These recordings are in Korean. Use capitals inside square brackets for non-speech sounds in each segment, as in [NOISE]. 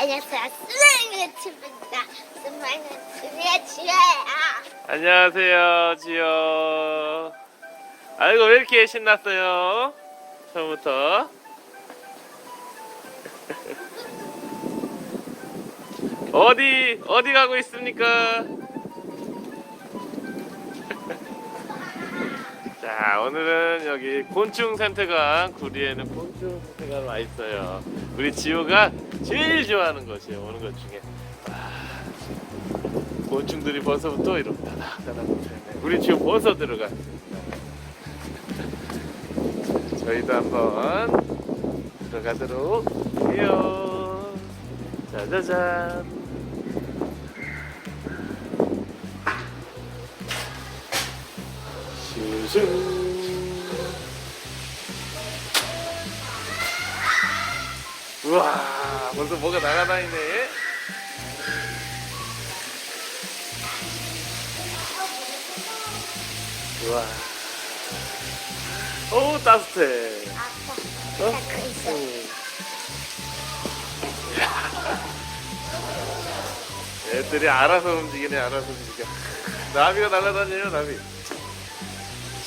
안녕하세요. 스마일의 집입니다. 스마일은 우리의 지혜야. 안녕하세요, 지효. 아이고, 왜 이렇게 신났어요? 처음부터. [LAUGHS] 어디, 어디 가고 있습니까? [LAUGHS] 자, 오늘은 여기 곤충 센터관, 구리에는 곤충 센터관 와 있어요. 우리 지효가 제일 좋아하는 것이에요, 오는 것 중에. 곤충들이 벌써부터 이렇게 다닥다닥. 우리 지금 벌써 들어가. 저희도 한번 들어가도록 해요. 짜자잔. 슈슈. 우와, 벌써 뭐가 날아다니네. 우와. 오 따뜻해. 아빠, 어? 닦고 있어. 응. 애들이 알아서 움직이네, 알아서 움직여. 나비가 날아다녀요, 나비.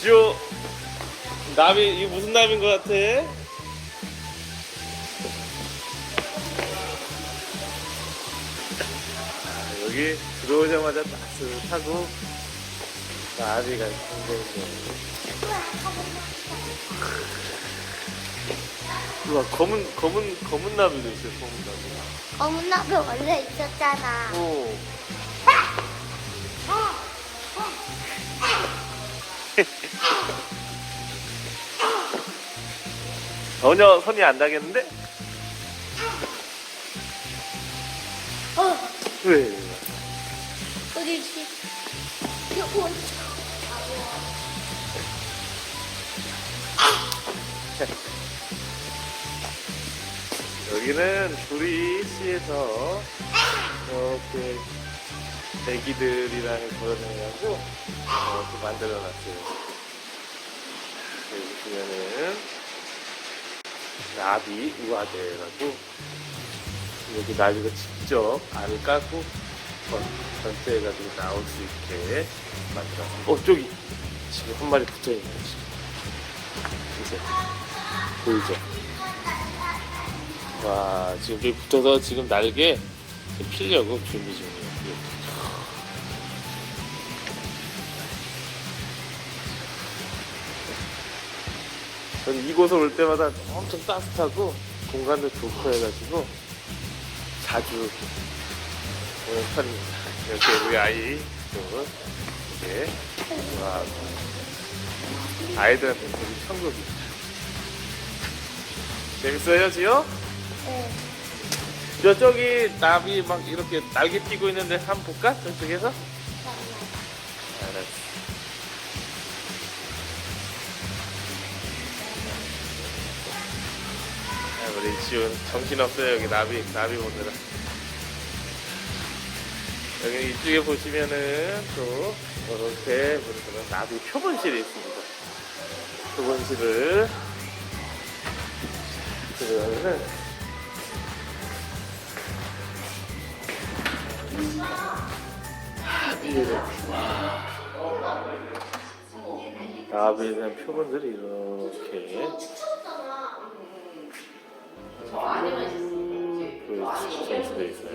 지호, 나비, 이게 무슨 나비인 것 같아? 여기 들어오자마자 따뜻하고 나비가 굉장히 우와 검은 검은 검은 나비도 있어요 검은 나비 검은 나비 원래 있었잖아. 오 [LAUGHS] 전혀 손이 안 닿겠는데? 어, 왜? 어디지? 이거 여기는 구리시에서 이렇게 애기들이랑 걸어다녀가지고 이렇게 만들어놨어요. 여기 보면은 나비 우아대라고 여기 나비가 직접 알을 까고 전- 전체해가지고 나올 수 있게 만들었어요. 어 저기 지금 한 마리 붙어있네요. 지금. 보세요. 보이죠? 와 지금 여기 붙어서 지금 날개 피려고 준비 중이에요. 저는 이곳을 올 때마다 엄청 따뜻하고 공간도 좋고 해가지고 자주 편입니다. 이렇게 우리 아이 또 이렇게 와 아이들한테 되게 천국입니다. 재밌어요, 지요? 네. 저쪽이 나비 막 이렇게 날개 띄고 있는데 한번 볼까? 저쪽에서? 알았어. 아, 우리 지훈 정신없어요 여기 나비 나비 보느라 여기 이쪽에 보시면은 또 이렇게 보시면 나비 표본실이 있습니다. 표본실을 들어가면은 나비를 나비에 대한 표본들이 이렇게. 그 전시되어 있어요.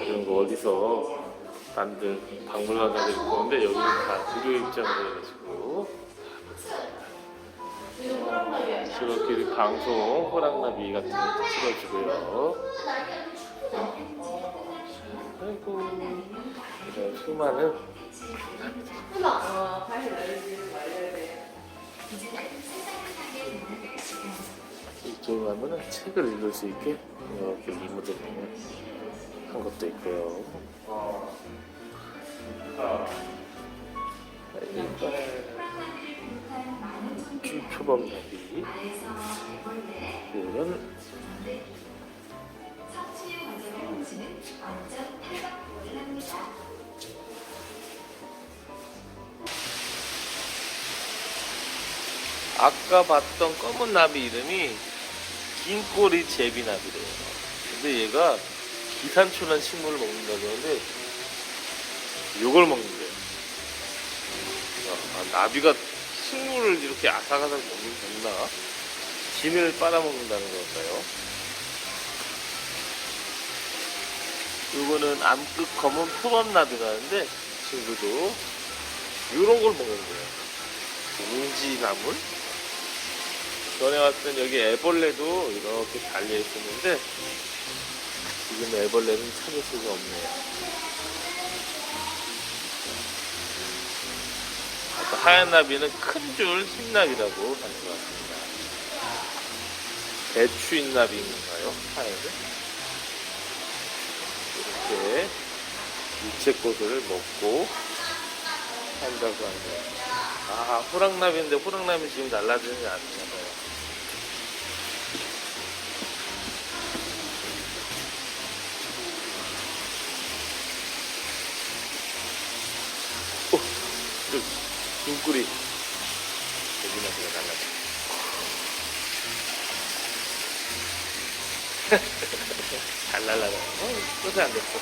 이런 거 어디서 만든 박물관 가서 입고 오는데 여기는 다 무료 입장으로 해가지고 이렇게 방송 호랑나비 같은 것도 찍어주고요. 아이고 이런 수많은 이쪽에 가면은 책을 읽을 수 있게 이렇게 이모들이 한 것도 있고요. 초범 나비 이런 아까 봤던 검은 나비 이름이 긴 꼬리 제비나비래요. 근데 얘가 비산초란 식물을 먹는다고 하는데 이걸 먹는데요. 아, 나비가 식물을 이렇게 아삭아삭 먹는 먹나? 진을 빨아먹는다는 걸까요? 이거는 암흑 검은 표범나비라는데 친구도 이런 걸 먹는 거예요. 웅지나물? 전에 땐 여기 애벌레도 이렇게 달려 있었는데 지금 애벌레는 찾을 수가 없네요. 하얀 나비는 큰 줄 흰나비라고 하는 것 같습니다. 배추 흰나비인가요? 하얀게? 이렇게 유채꽃을 먹고 한다고 하네요. 아, 호랑나비인데 호랑나비 지금 날라다니지 않나 봐요. 오, 저 눈꼬리. 대기나비가 날라다. 잘 날라가. 어, 끝이 안 됐어.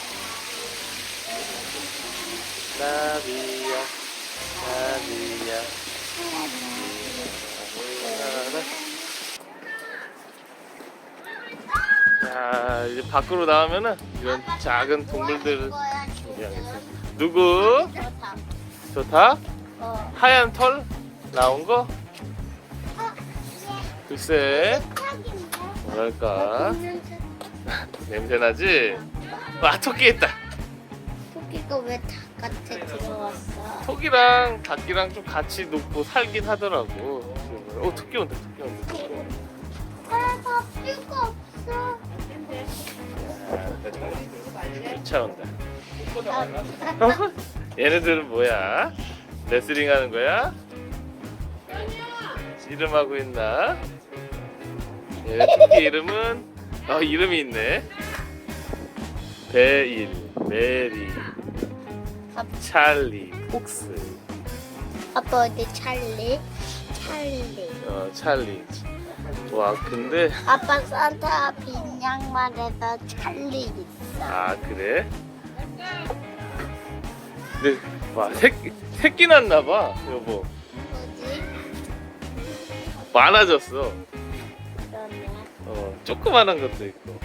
나비야, 나비야. 자, 이제 밖으로 나오면은 이런 작은 동물들을 준비하겠습니다. 누구? 좋다. 어. 하얀 털 나온 거? 글쎄, 뭐랄까. [LAUGHS] 냄새 나지? 아, 토끼 있다. 토끼가 왜 바깥에 들어왔어? 토끼랑 닭이랑 좀 같이 놓고 살긴 하더라고. 어, 토끼 온다, 토끼 온다. 토끼 온다. 필요가 없어. 쫓아온다. 어? [LAUGHS] 얘네들은 뭐야? 레슬링 하는 거야? 씨름하고 있나? 얘네 토끼 이름은 어 이름이 있네. 베일, 메리, 찰리, 폭스. 아빠 어디 찰리? 찰리. 어 찰리. 와 근데 아빠 산타 빈 양말에다 찰리 있어. 아 그래? 근데 와 새끼 새끼 났나 봐 여보. 뭐지? 많아졌어. 그러네. 어 조그만한 것도 있고.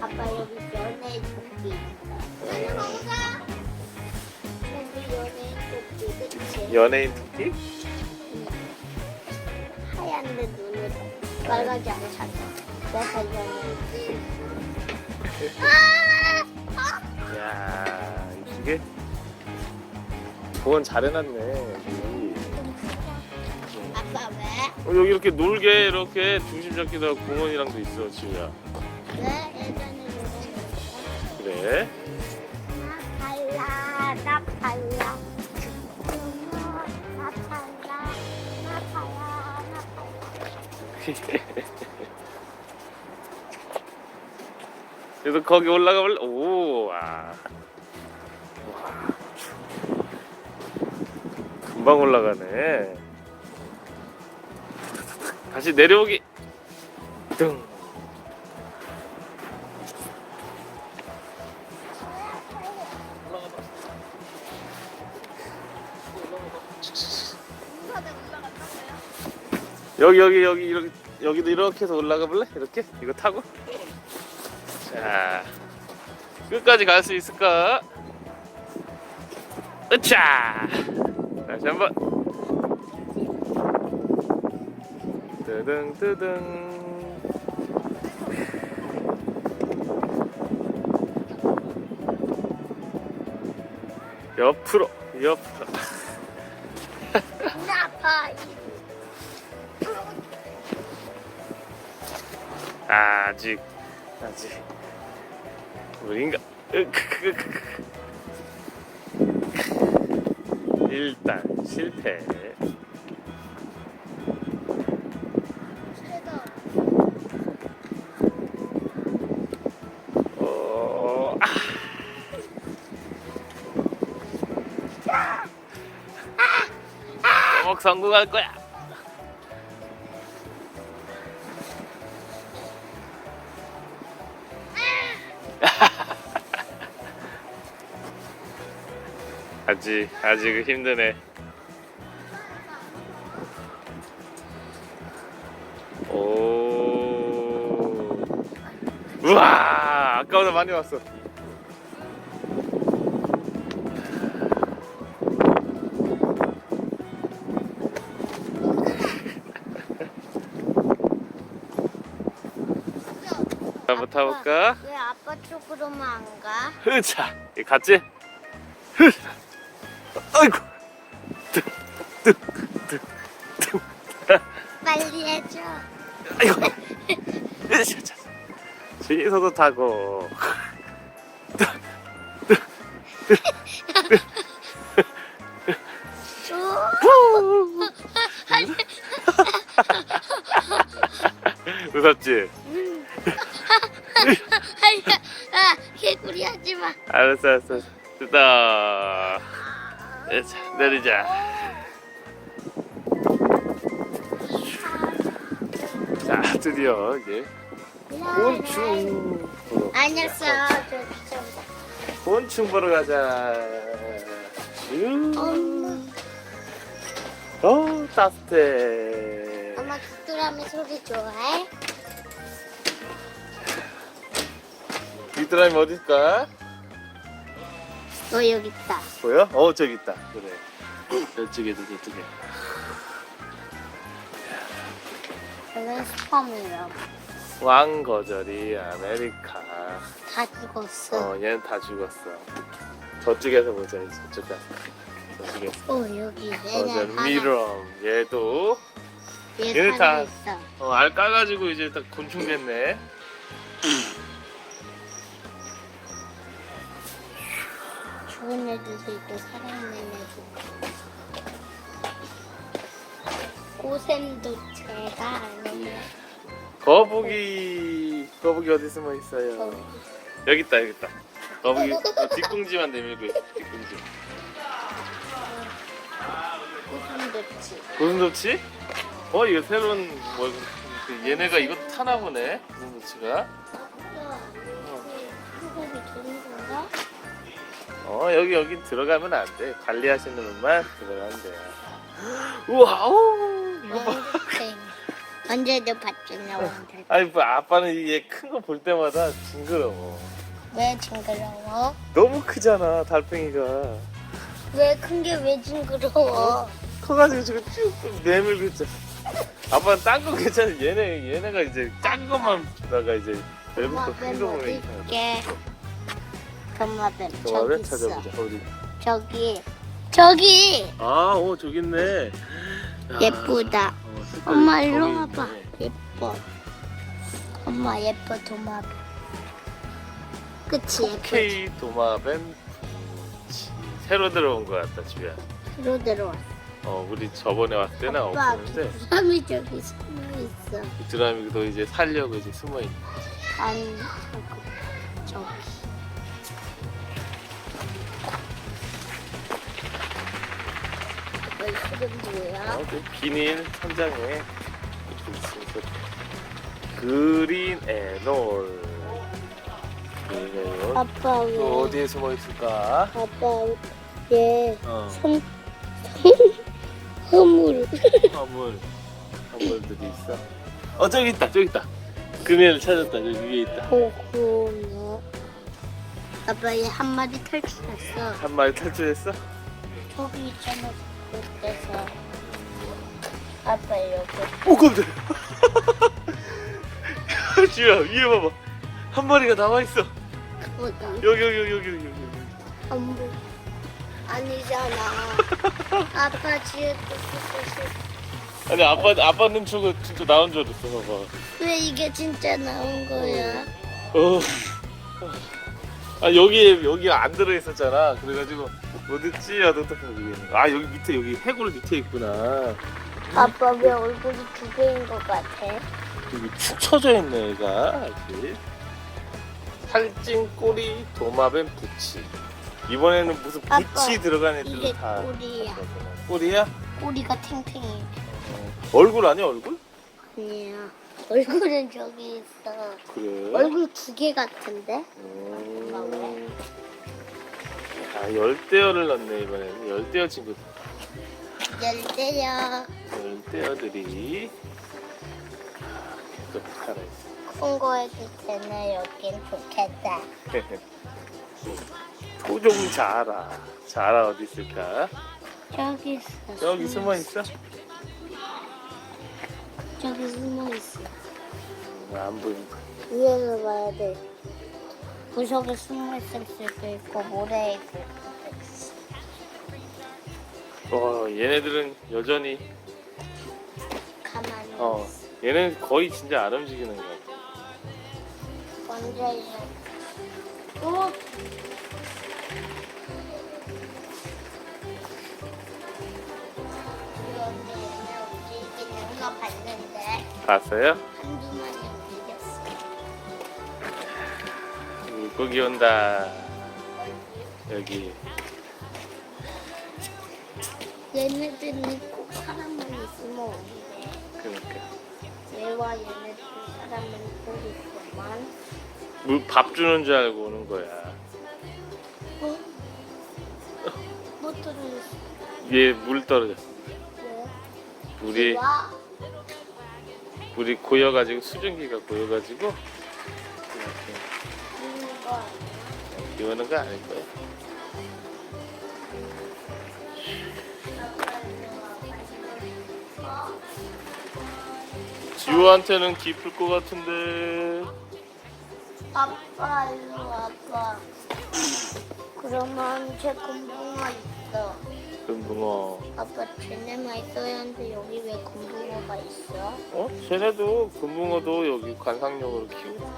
아빠 여기 있어. 안녕하세요. 여기 연예인 토끼 그치? 연예인 토끼? 응. 하얀데 눈을 빨갛지 않잖아. 그래서 연예인. 아! 야 이게 보원 잘 해놨네 여기. 아빠 왜? 어, 여기 이렇게 놀게 이렇게 중심 잡기도 하고 공원이랑도 있어 지우야. 왜 예전에 노래 그래? 나 달라 나 달라 나 달라 나 달라 나 달라 그래서 거기 올라가 볼래? 오, 와. 와. 금방 올라가네. 다시 내려오기. 등. 여기 여기 여기 이렇게 여기도 이렇게 해서 올라가 볼래? 이렇게 이거 타고. 자, 끝까지 갈 수 있을까? 으차! 다시 한 번. 뜨등 뜨등. 옆으로 옆으로. 나 아파 아직 아직 우린가. 일단 실패 어, 아. 꼭 성공할 거야 아직 아직은 힘드네. 오. 우와 아까보다 많이 왔어. [LAUGHS] 한번 타볼까? 왜 아빠 쪽으로만 안 가? 이 갔지? 빨리 해줘. 아이고. [LAUGHS] 주인서도 타고 줘. 무섭지? 아, 개구리 하지 마. 알았어 알았어 됐다 으쌰, 내리자 드디어 이제 곤충 보러 아니었어. 저 좀. 곤충 보러 가자 슈. 엄마. 어 따뜻해 엄마 귀뚜라미 소리 좋아해? 귀뚜라미 어딜까? 너 여기 있다. 보여? 어 저기 있다 그래 저쪽에도 저쪽에 여기는 스파미라. 왕거절이 아메리카. 다 죽었어. 어 얘는 다 죽었어. 저쪽에서 보자 이제. 저쪽 가서. 저쪽에서 어, 여기 얘는 하나. 미럼. 얘도. 얘 얘는 하나 다- 있어. 어, 알 까가지고 이제 다 곤충 됐네. 죽은 애들도 있고 살아있는 애도 고샘도 아니면 거북이 거북이 어디 숨어 있어요? 거북이. 여기 있다 여기 있다. 거북이 어, 뒷공지만 내밀고 있어 뒷공지. 고샘도치. 고슴도치? 어 이거 새로운 뭐 그 얘네가 이거 타나 보네 고슴도치가. 소금이 주는 건가? 어 여기 여기 들어가면 안돼. 관리하시는 분만 들어가면 돼요. [GASPS] 우와 오 이거 봐 언제도 봤잖아 원주 아니 뭐 아빠는 얘 큰 거 볼 때마다 징그러워. 왜 징그러워? 너무 크잖아 달팽이가. 왜 큰 게 왜 징그러워? 커가지고 지금 쭉 내밀고 있잖아 아빠는 딴 거 괜찮아. 얘네 얘네가 이제 작은 것만 보다가 이제 내부터 이상해 있게? 도마뱀 도마뱀 저기 있어 찾아보자 어디? 저기. 저기! 아 오 저기 있네. 야, 예쁘다. 엄마 일로 와봐. 예뻐. 엄마 예뻐 도마뱀. 그치 예쁘지? K 도마뱀. 치, 새로 들어온 거 같다 집에. 뒤로 들어왔어. 어 우리 저번에 왔을 때는 아빠 없었는데. 귀뚜라미 저기 숨어 있어. 이 드라미도 이제 살려고 이제 숨어 있네. 아니 저기 저기 너 이름 뭐야? 어, 그 비닐 천장에 이렇게 그린 애놀 아빠 왜? 또 어디에 숨어 있을까? 아빠 얘 어. 섬, 허물. 화물. 화물들이 있어. 어 저기 있다 저기 있다. 금연을 찾았다 저기 위에 있다. 호구나? 아빠 얘 한 마리 탈출했어. 한 마리 탈출했어? 저기 있잖아 아빠 여기 오 깜짝이야 주야 위에 봐봐 한 마리가 어디 여기 여기 여기 여기 여기 안 보. 아니잖아. [LAUGHS] 아빠 있어. 아니 아빠 아빠는 저거 진짜 나온 줄 알았어 봐봐 왜 이게 진짜 나온 거야? 어. 아 여기에 여기 안 들어 있었잖아. 그래가지고 어딨지 있는 거야. 아 여기 밑에 여기 해골 밑에 있구나. 아빠 왜 얼굴이 두 개인 것 같아? 여기 축 처져 있네 얘가. 이렇게. 살찐 꼬리 도마뱀 부치. 이번에는 무슨 아빠, 부치 들어간 이게 애들 다. 꼬리야. 꼬리야? 꼬리가 탱탱해. 어. 얼굴 아니야 얼굴? 아니야. 얼굴은 저기 있어. 그래. 얼굴 두 개 같은데? 음. 아 열대어를 넣네 이번에는 열대어 친구들 열대야. 열대어들이 계속 큰 거에도 되네. 여긴 좋겠다. 토종 자라 자라 어디 있을까? 저기 있어. 여기 숨어 있어? 저기 숨어 있어. 안 보인다 위에서 봐야 돼. 구석에 숨어 있을 수도 있고 모래에 있을 수도 있어. 어 얘네들은 여전히 가만히 어 있어. 얘는 거의 진짜 안 움직이는 거 같아 먼저 이제 어? 봤어요? 한두 마리 움직였어. 물고기 온다 여기 얘네들은 꼭 사람만 있으면 오는데 그러니까 얘와 얘네들 사람은 꼭 있어만 물밥 주는 줄 알고 오는 거야 어? 못 들었어. 위에 물 떨어졌어 왜? 물이 와. 물이 고여가지고 수증기가 고여가지고 이렇게 있는 거 아닐 거야 지호한테는 깊을 것 같은데 아빠 일로 와봐. 그러면 제 금붕어 있어. 금붕어 아빠 쟤네만 있어야 하는데 여기 왜 금붕어가 있어? 어? 쟤네도 금붕어도 여기 관상용으로 키우고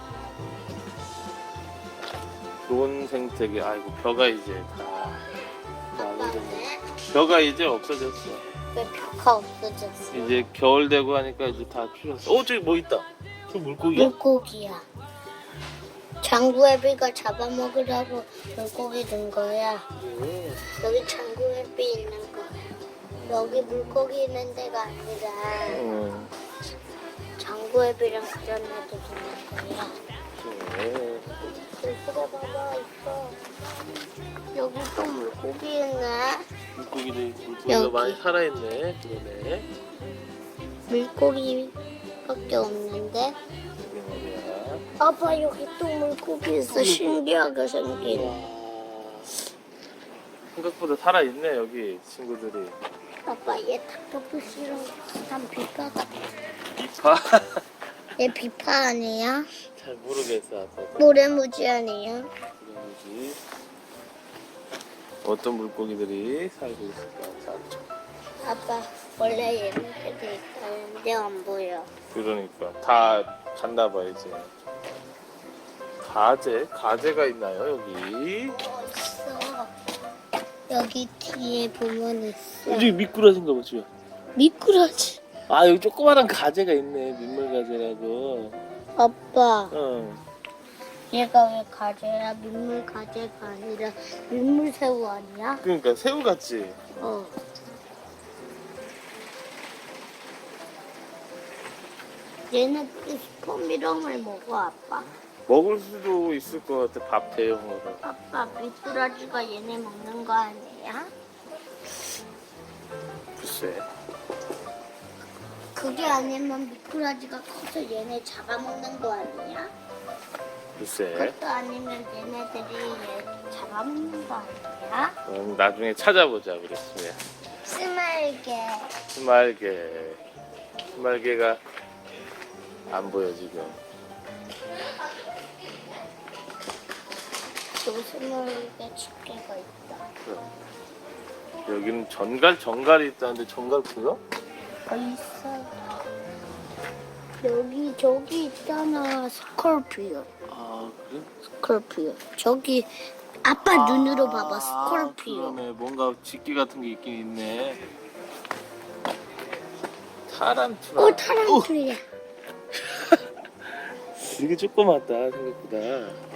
좋은 생태계 아이고 벼가 이제 다 마무리 아빠는 벼가 이제 없어졌어 왜 벽화 없어졌어? 이제 겨울 되고 하니까 이제 다 줄었어 어 저기 뭐 있다 저 물고기야? 물고기야. 장구애비가 잡아먹으라고 물고기 든 거야. 음. 여기 장구애비 있는 거야. 여기 물고기 있는 데가 아니라 음. 장구애비랑 그런 애들 있는 거야. 그래. 글쓰가 봐봐 있어. 여기 또 물고기 있네. 물고기들 물고기가 여기. 많이 살아있네 그러네 물고기밖에 없는데. 아빠 여기 또 물고기 있어. 신기하게 생긴. 와. 생각보다 살아있네 여기 친구들이 아빠 얘 닭도프씨랑 비슷한 비파 같아. 이파? 얘 비파 아니야? 잘 모르겠어 아빠도 모래무지 아니야? 그런지 어떤 물고기들이 살고 있을까 자, 아빠 원래 얘네들이 있다는데 안 보여. 그러니까 다 갔나 봐 이제 가재? 가재가 있나요 여기? 여기 뒤에 보면 있어. 여기 미꾸라지인가 봐 지금 미꾸라지. 아 여기 조그마한 가재가 있네 민물가재라고 아빠 어. 얘가 왜 가재야? 민물 가재가 아니라 민물새우 아니야? 그러니까 새우 같지? 어. 얘네들이 스포미령을 먹어 아빠. 먹을 수도 있을 것 같아 밥 대용으로. 아빠 미꾸라지가 얘네 먹는 거 아니야? 글쎄. 그게 아니면 미꾸라지가 커서 얘네 잡아먹는 거 아니야? 글쎄. 그것도 아니면 얘네들이 얘 잡아먹는 거 아니야? 그럼 나중에 찾아보자 그랬으면. 스말게. 스말개 스말개가 안 보여 지금 또 스말게 집게가 있다. 여기는 전갈 정갈이 있다는데 전갈 보여? 어 있어. 여기 저기 있잖아 스콜피오. 아 그래? 스콜피오. 저기 아빠 눈으로 봐봐 스콜피오. 그러네 뭔가 집기 같은 게 있긴 있네 타란투라 오 [LAUGHS] 타란툴이야. 되게 조그맣다 생각보다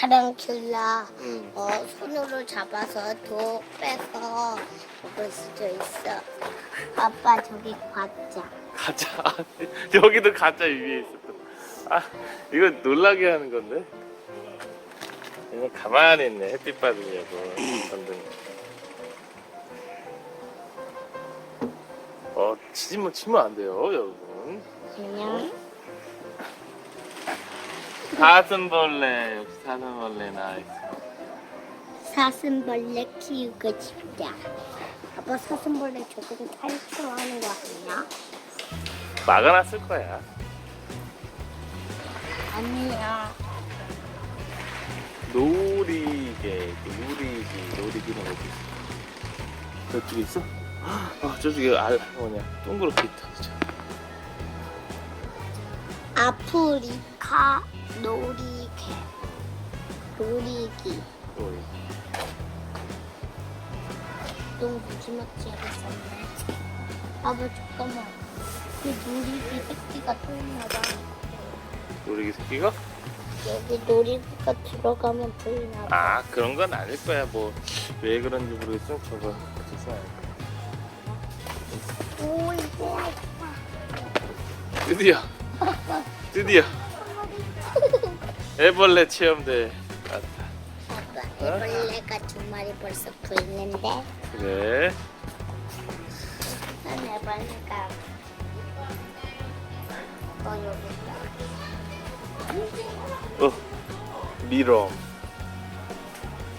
타란툴라. 응. 어, 손으로 잡아서 도 빼서 먹을 수도 있어. 아빠 저기 과자. 가짜 [LAUGHS] 여기도 가짜 위에 있었다 아 이거 놀라게 하는 건데 얘는 가만히 있네. 햇빛 받으려고. 던든. 어, 치지면 치면 안 돼요, 여러분. 그냥 사슴벌레, 역시 사슴벌레 나이스. 사슴벌레 키우고 싶다. 아빠 사슴벌레 조금 탈출하는 거 아니야? 막아놨을 거야. 아니야. 놀이개, 놀이기, 놀이기는 어디 있어? 저쪽에 있어? 아, 저쪽에 알, 뭐냐, 동그랗게 있다, 진짜. 아프리 카 놀이개. 놀이기. 놀이. 너무 무지막지 하게 썼네. 아빠 잠깐만. 그 놀이기 새끼가 또 있나봐. 놀이기 새끼가? 여기 놀이기가 들어가면 보이나봐. 아, 그런 건 아닐 거야. 뭐, 왜 그런지 모르겠어. 저거, 무슨 알오 이제 드디어, [LAUGHS] 드디어, 애벌레 체험대 왔다. 아빠 애벌레가 두 마리 벌써 보이는데 그래. 난 애벌레가 어 여기 어, 미럼.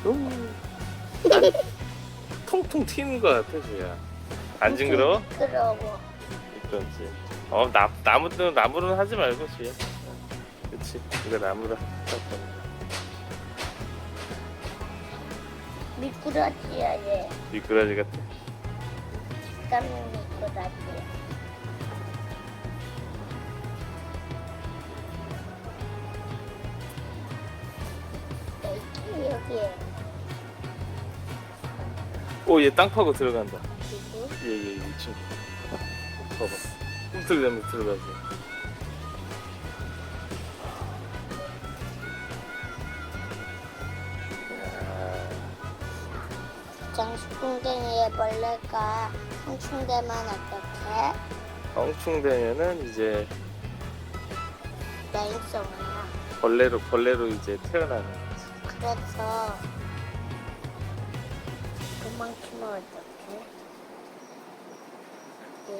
음. [LAUGHS] 통통 튀는 것 같아, 주야. 안 징그러워? 미끄러워 그렇지. 어, 나, 나무는, 나무는 하지 말고, 주야. 그치. 이거 거야. 미꾸라지야 얘 미꾸라지 같아. 까는 미꾸라지야 여기 여기에 오, 얘 땅 파고 들어간다. 누구? 얘, 얘, 이 친구. 봐봐. 꿈틀대면 들어가지. 장수풍뎅이 애벌레가 성충되면 어떡해? 성충되면은 이제 야행성이야 벌레로, 벌레로 이제 태어나는 거지. 그래서 도망치면 어떡해?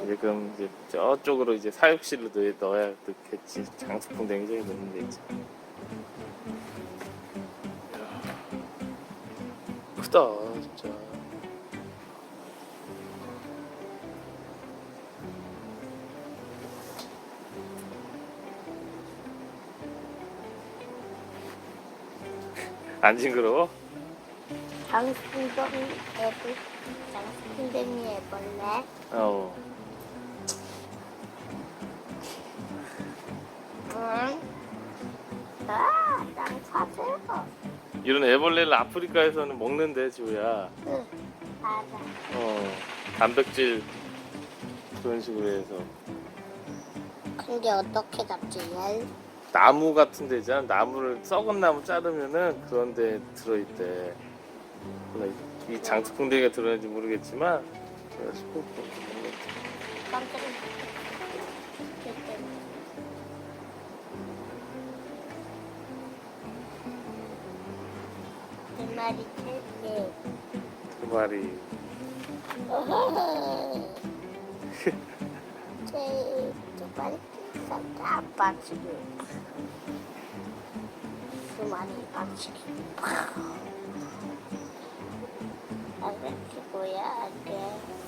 지금 이제 저쪽으로 이제 사육실로 넣- 넣어야 저기 넣는 데 있지. 이야, 크다, 안 징그러워? 장수풍뎅이 애벌 장수풍뎅이 애벌레 어. 응? 아, 땅 사세요. 이런 애벌레를 아프리카에서는 먹는데, 지우야. 응, 맞아. 어, 단백질 그런 식으로 해서 근데 어떻게 잡지 얘? 나무 같은 데잖아. 나무를 썩은 나무 자르면은 그런 데 들어있대. 몰라, 이- 이 장수풍뎅이가 들어있는지 모르겠지만 틀리. 그 말이 제일 두 마리 [LAUGHS] 아빠 지금. 두 마리 빠지기. 아저씨 뭐야, 아게.